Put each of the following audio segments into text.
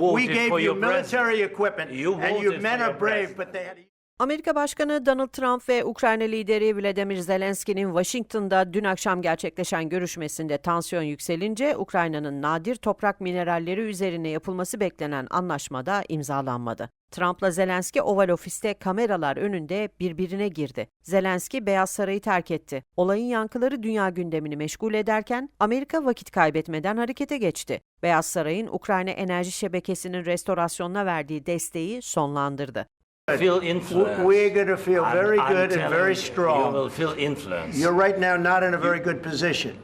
we gave you military equipment, you and your men are brave, but they had. Amerika Başkanı Donald Trump ve Ukrayna lideri Vladimir Zelenski'nin Washington'da dün akşam gerçekleşen görüşmesinde tansiyon yükselince Ukrayna'nın nadir toprak mineralleri üzerine yapılması beklenen anlaşmada imzalanmadı. Trump'la Zelenski Oval Ofis'te kameralar önünde birbirine girdi. Zelenski Beyaz Saray'ı terk etti. Olayın yankıları dünya gündemini meşgul ederken Amerika vakit kaybetmeden harekete geçti. Beyaz Saray'ın Ukrayna enerji şebekesinin restorasyonuna verdiği desteği sonlandırdı. Feel influence. we're going to feel I'm- very I'm good and very strong. You will feel influence. You're right now not in a very good position.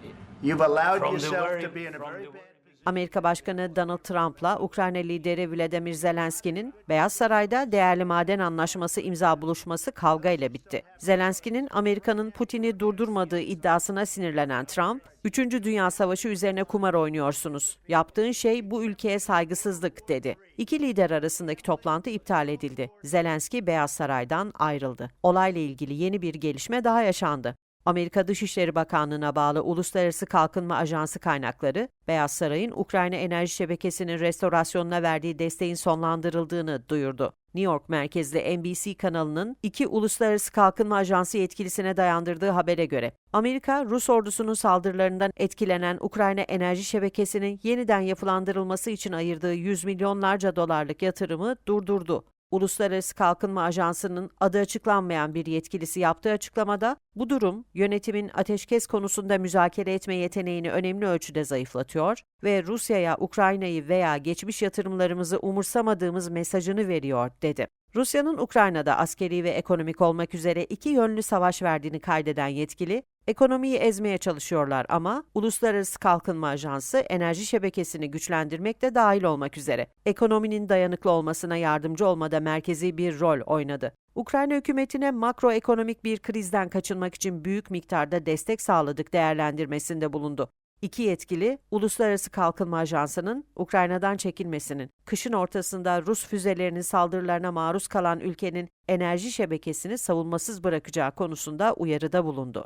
You've allowed yourself very- to be in a very bad Amerika Başkanı Donald Trump'la Ukrayna lideri Vladimir Zelenski'nin Beyaz Saray'da değerli maden anlaşması imza buluşması kavga ile bitti. Zelenski'nin Amerika'nın Putin'i durdurmadığı iddiasına sinirlenen Trump, 3. Dünya Savaşı üzerine kumar oynuyorsunuz. Yaptığın şey bu ülkeye saygısızlık dedi. İki lider arasındaki toplantı iptal edildi. Zelenski Beyaz Saray'dan ayrıldı. Olayla ilgili yeni bir gelişme daha yaşandı. Amerika Dışişleri Bakanlığı'na bağlı Uluslararası Kalkınma Ajansı kaynakları, Beyaz Saray'ın Ukrayna enerji şebekesinin restorasyonuna verdiği desteğin sonlandırıldığını duyurdu. New York merkezli NBC kanalının iki Uluslararası Kalkınma Ajansı yetkilisine dayandırdığı habere göre, Amerika, Rus ordusunun saldırılarından etkilenen Ukrayna enerji şebekesinin yeniden yapılandırılması için ayırdığı yüz milyonlarca dolarlık yatırımı durdurdu. Uluslararası Kalkınma Ajansı'nın adı açıklanmayan bir yetkilisi yaptığı açıklamada bu durum yönetimin ateşkes konusunda müzakere etme yeteneğini önemli ölçüde zayıflatıyor ve Rusya'ya Ukrayna'yı veya geçmiş yatırımlarımızı umursamadığımız mesajını veriyor dedi. Rusya'nın Ukrayna'da askeri ve ekonomik olmak üzere iki yönlü savaş verdiğini kaydeden yetkili, ekonomiyi ezmeye çalışıyorlar ama Uluslararası Kalkınma Ajansı enerji şebekesini güçlendirmek de dahil olmak üzere ekonominin dayanıklı olmasına yardımcı olmada merkezi bir rol oynadı. Ukrayna hükümetine makroekonomik bir krizden kaçınmak için büyük miktarda destek sağladık değerlendirmesinde bulundu. İki yetkili, Uluslararası Kalkınma Ajansı'nın Ukrayna'dan çekilmesinin, kışın ortasında Rus füzelerinin saldırılarına maruz kalan ülkenin enerji şebekesini savunmasız bırakacağı konusunda uyarıda bulundu.